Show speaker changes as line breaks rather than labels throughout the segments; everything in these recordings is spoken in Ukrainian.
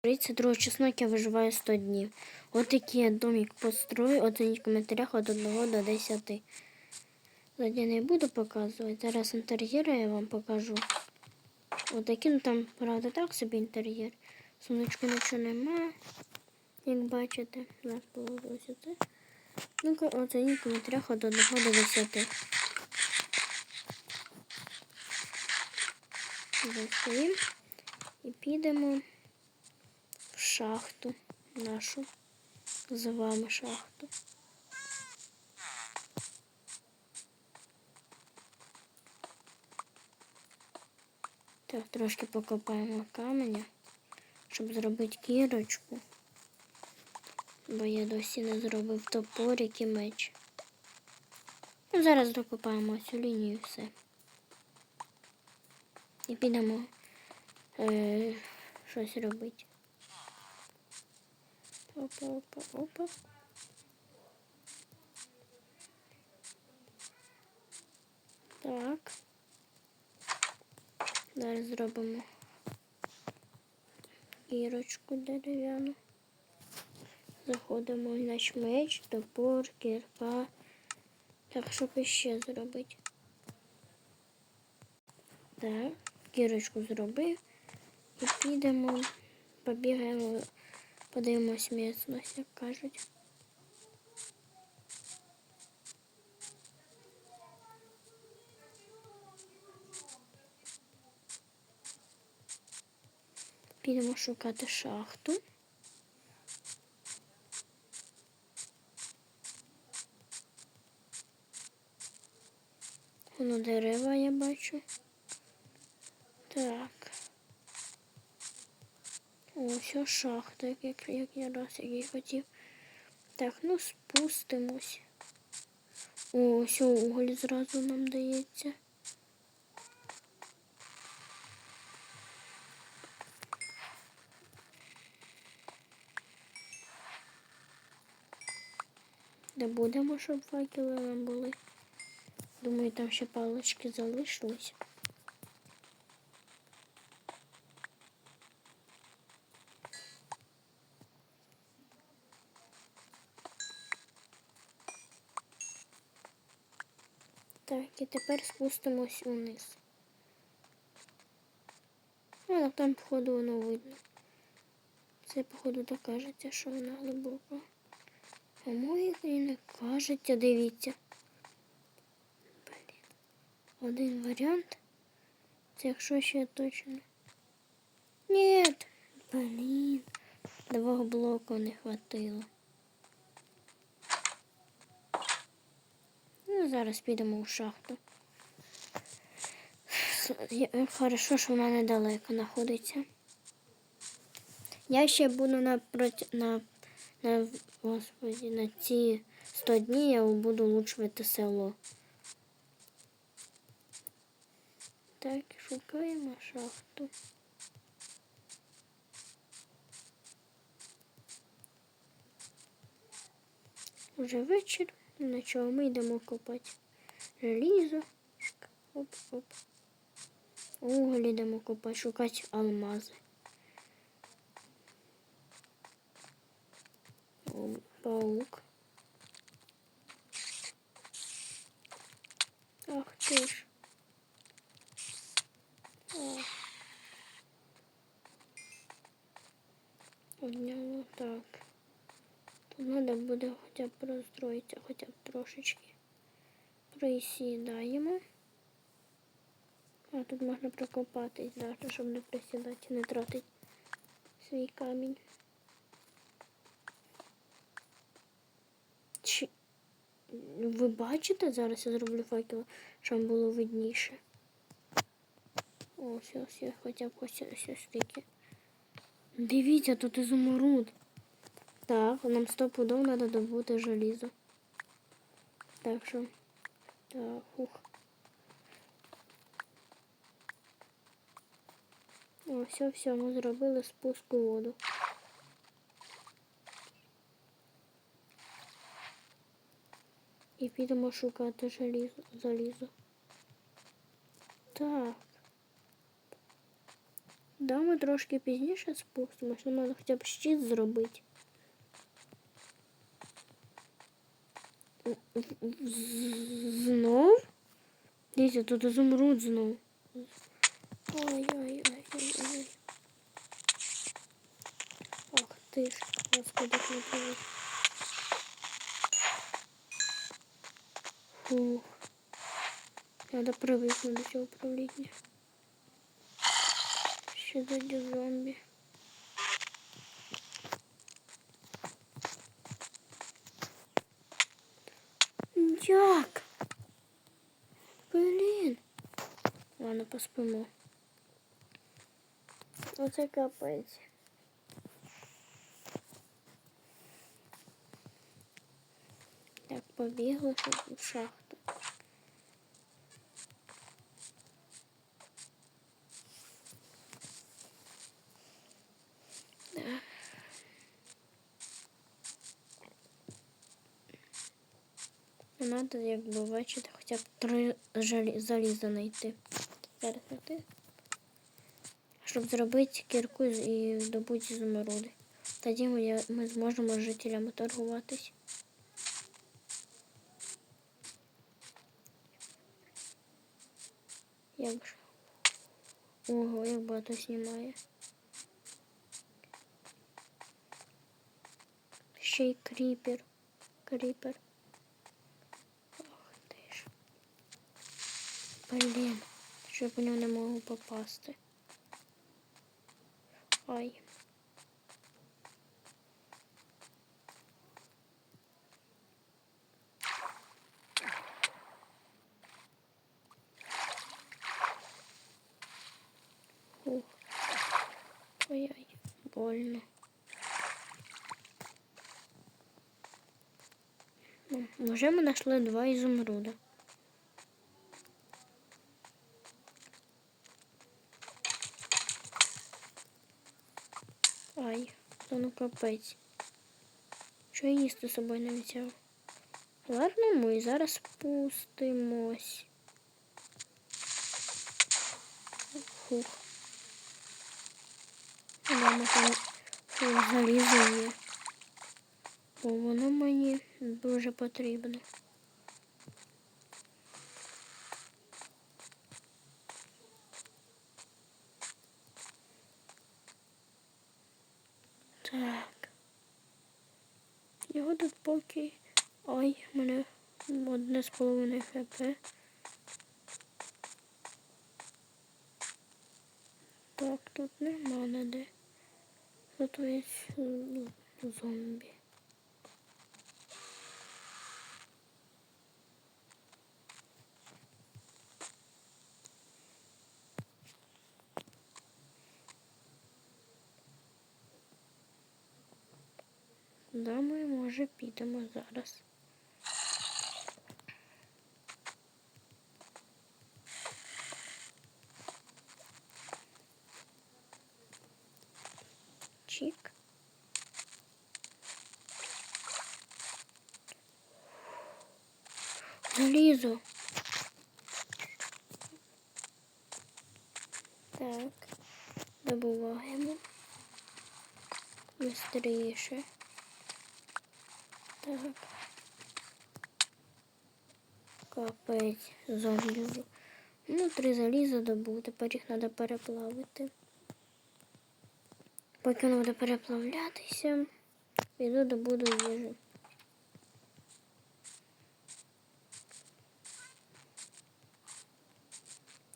32 числа, як я виживаю 100 днів. От такий я домик построю, оцініть в коментарях від 1 до 10. Зайди не буду показувати. Зараз інтер'єр я вам покажу. От такий, ну там, правда, так собі інтер'єр. Сумочку нічого немає, як бачите. Зараз положу сюди. Ну-ка, оцініть в коментарях від 1 до 10. Достаємо і підемо шахту нашу. З вами шахту. Так, трошки покопаємо каменя, щоб зробити кірочку. Бо я досі не зробив топорик і меч. Ну, зараз докопаємо цю лінію і все. І підемо е, щось робити. Опа, опа, опа. Так. Зараз зробимо кірочку дерев'яну. Заходимо в наш меч, топор, кірпа. Так, щоб іще зробити. Так, кірочку зробив. І підемо, побігаємо, подивимось місцевість, як кажуть. Підемо шукати шахту. Воно дерева я бачу. Так. Ось ось шахта, як, як, я раз який хотів. Так, ну спустимось. О, ось уголь зразу нам дається. Де будемо, щоб факели нам були. Думаю, там ще палички залишились. Так, і тепер спустимось униз. Ну, там, походу, воно видно. Це, походу, докажеться, що вона глибока. А моє і не кажеться, дивіться. Блін. Один варіант. Це якщо ще точно. Ні. Блін. Двох блоків не хватило. Ну, зараз підемо в шахту. Хорошо, що вона недалеко знаходиться. Я ще буду на, на, на, господи, на ці 100 днів я буду улучшувати село. Так, шукаємо шахту. Уже вечір, на чого ми йдемо копати. Желізо. Оп, оп. Уголь йдемо копати, шукати алмази. Паук. Ах ти ж. Ах. Подняло так. Хоча б розстроїтися, хоча б трошечки. Присідаємо. А тут можна прокопатись, навіть, щоб не присідати, не тратити свій камінь. Чи... Ви бачите, зараз я зроблю факел, щоб було видніше. Ось, ось, я хоча б ось, ось, ось стільки. Дивіться, тут ізумруд. Так, нам стопудов треба добути желізо. Так що. Так, ух. О, все, все, ми зробили спуск у воду. І підемо шукати желізо, залізо. Так. Да, ми трошки пізніше спустимося, нам треба хоча б щит зробити. Знов? Дивіться, тут изумруд знов. Ой-ой-ой-ой-ой. Ах ти ж, господи, як не повезло. Фух. Надо привыкнуть до цього управління. Ще тоді зомбі. Як? Блін. Ладно, поспимо. Оце капець. Так, побігли в шахту. Надо, як би бачити, хоча б три заліза знайти. Зараз знайти. Щоб зробити кірку і добути зумеруди. Тоді ми, ми зможемо з жителями торгуватись. Як ж. Ого, як багато знімає. Ще й кріпер. Кріпер. Ох ти ж. Блін, що я по ньому не можу попасти. Ух. Ой-ой, больно. Вже ми знайшли два ізумруда. Капець. Що я їсти з собою не взяв? Ладно, ми зараз спустимось. Фух. Мама там є. Бо воно мені дуже потрібно. Так. Його тут поки. Ой, в мене одне з половиною хп. Так, тут нема ніде. Зато є м, зомбі. Да, ми може підемо зараз. Чик. Залізо. Так, добуваємо. Быстріше. Так. Капець зомбі. Ну, три заліза добув, тепер їх треба переплавити. Поки воно буде переплавлятися, піду добуду їжу.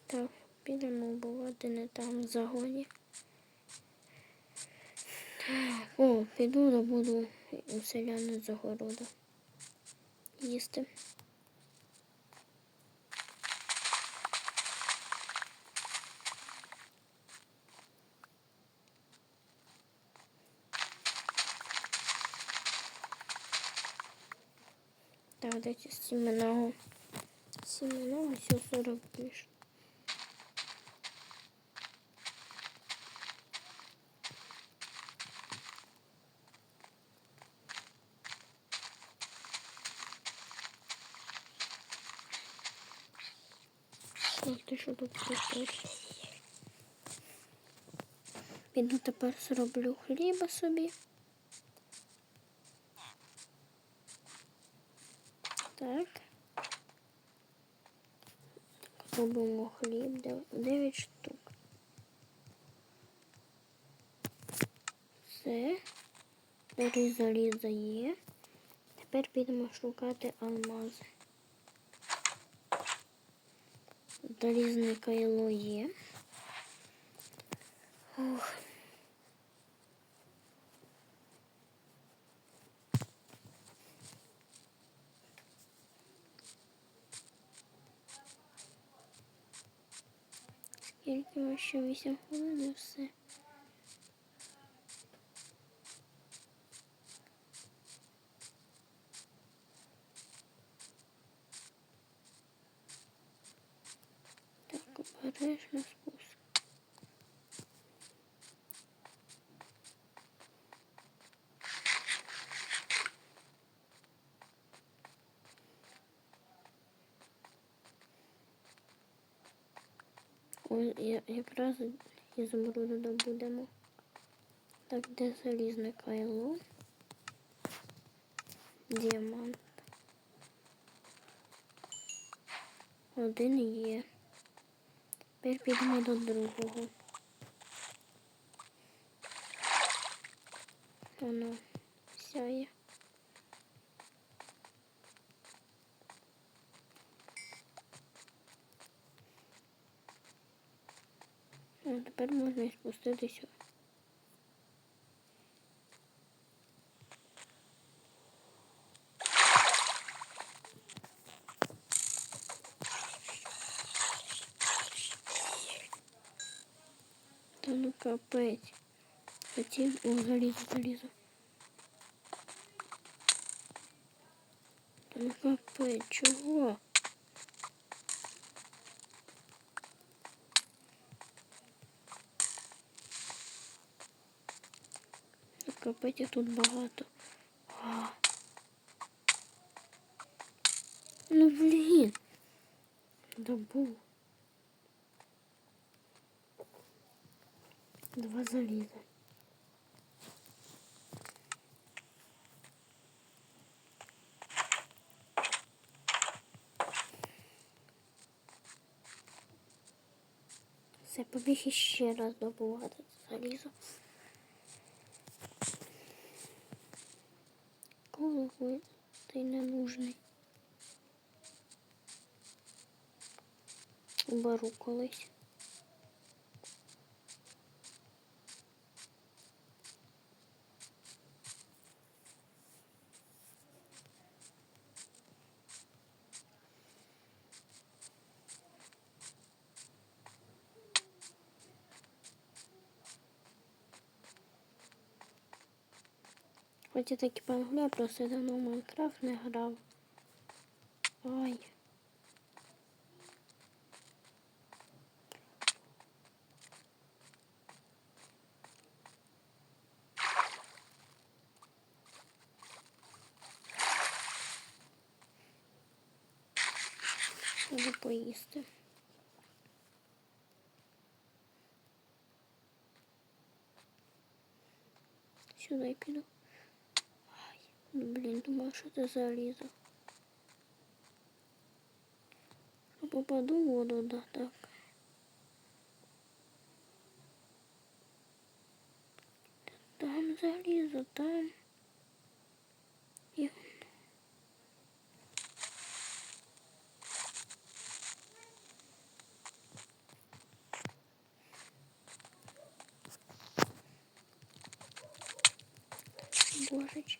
Так, підемо бувати не там в загоні. О, піду добуду у селяни з огороду. Їсти. Так, дайте сіменого. Сіменого все 40 пиш. Так, ти що тут пишеш? Піду тепер зроблю хліба собі. Так. Робимо хліб. Дев- Дев'ять штук. Все. Далі заліза є. Тепер підемо шукати алмази. Залізне кайло є. Ух. Ми ще 8 хвилин і все. Так, обережно спуск. Ой, я, якраз ізумруду добудемо. Так, де залізне кайло? Діамант. Один є. Тепер підемо до другого. Воно сяє. А тепер можна і спуститися. Та ну капець. Хотів о, залізу, залізу. Та ну капець, чого? Їх тут багато. А. Ну блін. Добув. Два заліза. Все, побіг іще раз добувати залізо. Голову ти не нужний. Беру колись. Хоч я таки пангля, просто давно в Майнкрафт не грав. Ой. Треба поїсти. Сюди піду. Ну, блін, думаю, що це залізо. Що попаду в воду, да, так. Там залізо, там. І... Божечки.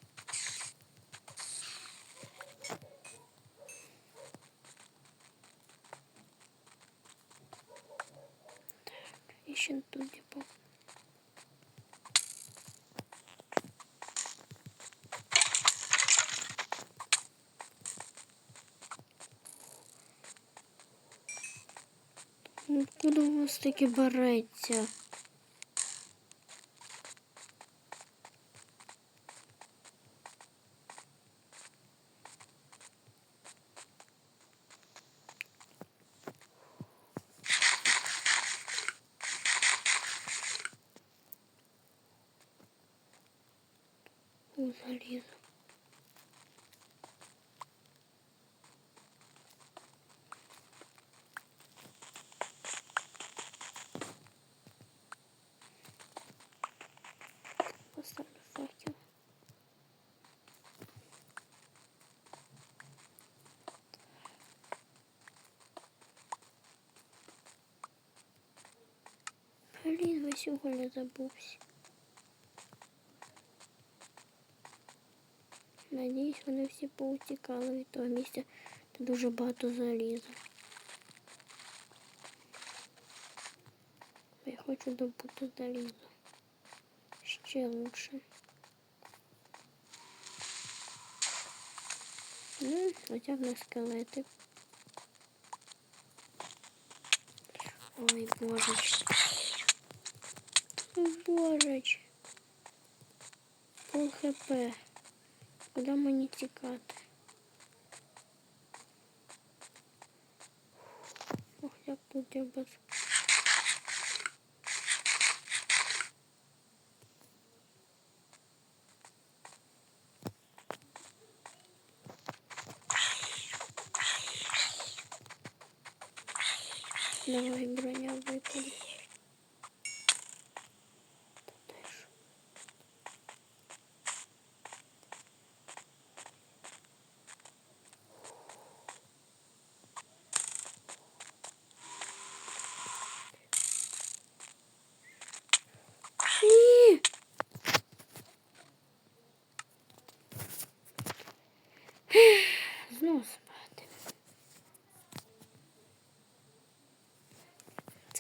Так, і ще тут типу. Куди у вас таке береться? У залізо. Поставлю факел. Весь забувся. Надіюсь, вони всі поутікали від того місця, де дуже багато заліза. Я хочу добути залізо. Ще лучше. Ну, хоча б на скелети. Ой, божечки. О, божеч. Пол хп. Куди мені тікати? Ох, як я без... Давай броня випаде.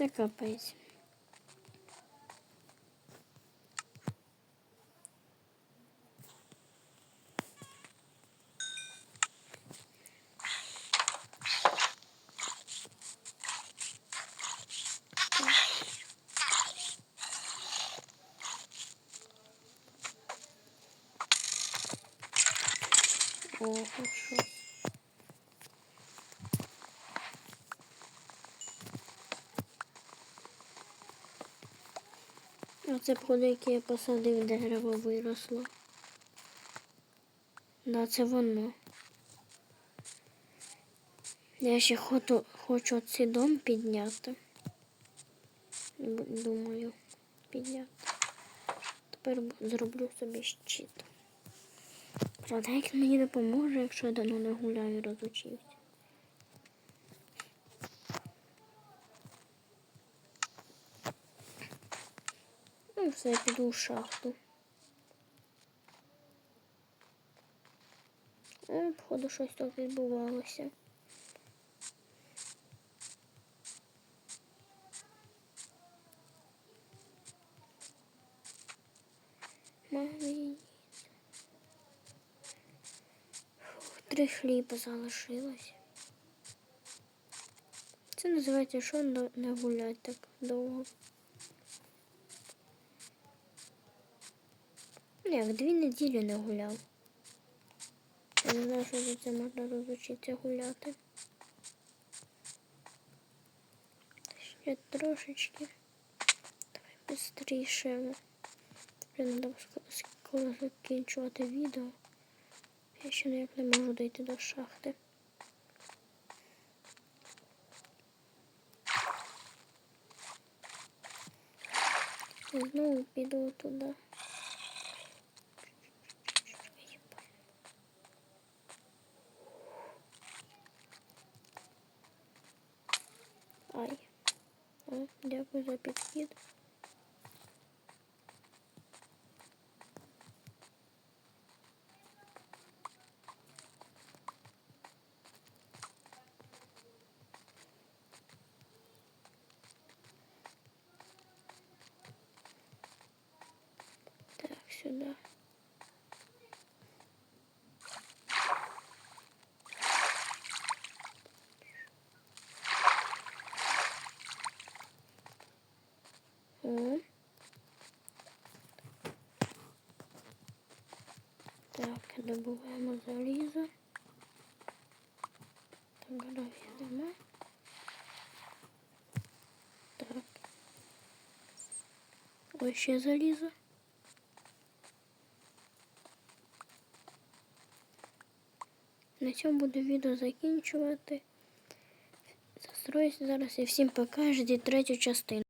Це капець. О, хоч щось. Оце походу, яке я посадив, дерево виросло. Да, це воно. Я ще хочу, хочу цей дом підняти. Думаю, підняти. Тепер зроблю собі щит. Правда, як мені допоможе, якщо я давно не гуляю розучився. Ну, я піду в шахту. Е, Походу, щось тут відбувалося. Фух, Три хліба залишилось. Це називається що не гулять так довго. Як дві неділі не гуляв. Я не знаю, що за це можна розучитися гуляти. Ще трошечки. Давай швидше. Треба скоро закінчувати відео. Я ще ніяк не можу дойти до шахти. Знову піду туди. Добываем залізо Так, гравій нема. Так. Вообще ще залізо. На чем буду відео закінчувати. Застроюся зараз и всем пока, жди третью частину.